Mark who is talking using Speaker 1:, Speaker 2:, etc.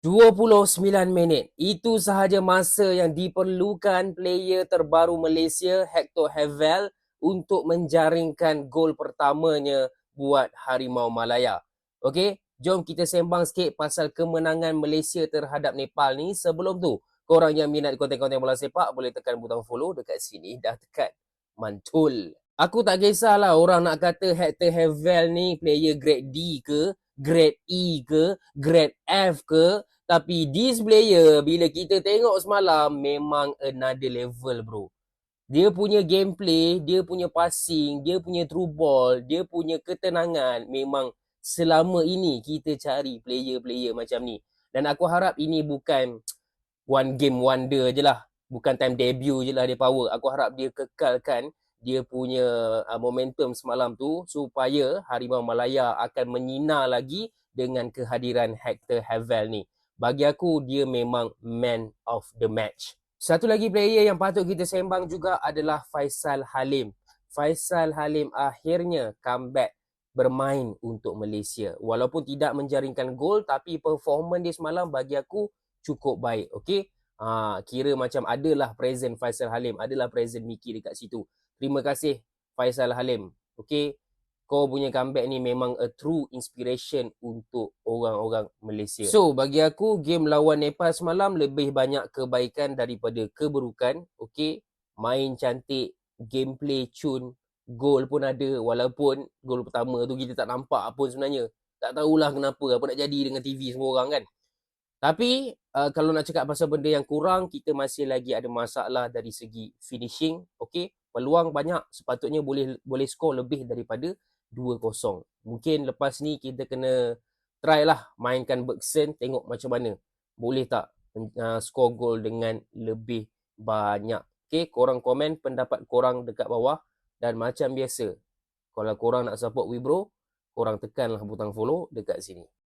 Speaker 1: 29 minit. Itu sahaja masa yang diperlukan player terbaru Malaysia Hector Havel untuk menjaringkan gol pertamanya buat Harimau Malaya. Okey, jom kita sembang sikit pasal kemenangan Malaysia terhadap Nepal ni. Sebelum tu, korang yang minat konten-konten bola sepak boleh tekan butang follow dekat sini dah tekan mantul. Aku tak kisahlah orang nak kata Hector Havel ni player grade D ke, grade E ke, grade F ke, tapi this player bila kita tengok semalam memang another level bro. Dia punya gameplay, dia punya passing, dia punya through ball, dia punya ketenangan memang selama ini kita cari player-player macam ni. Dan aku harap ini bukan one game wonder je lah. Bukan time debut je lah dia power. Aku harap dia kekalkan dia punya uh, momentum semalam tu supaya Harimau Malaya akan menyinar lagi dengan kehadiran Hector Havel ni bagi aku dia memang man of the match. Satu lagi player yang patut kita sembang juga adalah Faisal Halim. Faisal Halim akhirnya comeback bermain untuk Malaysia. Walaupun tidak menjaringkan gol tapi performance dia semalam bagi aku cukup baik. Okey. Ha, kira macam adalah present Faisal Halim, adalah present Miki dekat situ. Terima kasih Faisal Halim. Okey kau punya comeback ni memang a true inspiration untuk orang-orang Malaysia. So, bagi aku, game lawan Nepal semalam lebih banyak kebaikan daripada keburukan. Okay, main cantik, gameplay cun, gol pun ada. Walaupun gol pertama tu kita tak nampak apa sebenarnya. Tak tahulah kenapa, apa nak jadi dengan TV semua orang kan. Tapi, uh, kalau nak cakap pasal benda yang kurang, kita masih lagi ada masalah dari segi finishing. Okay, peluang banyak sepatutnya boleh boleh score lebih daripada 2-0. Mungkin lepas ni kita kena try lah mainkan Bergson tengok macam mana. Boleh tak uh, score gol dengan lebih banyak. Okay, korang komen pendapat korang dekat bawah. Dan macam biasa, kalau korang nak support Wibro, korang tekanlah butang follow dekat sini.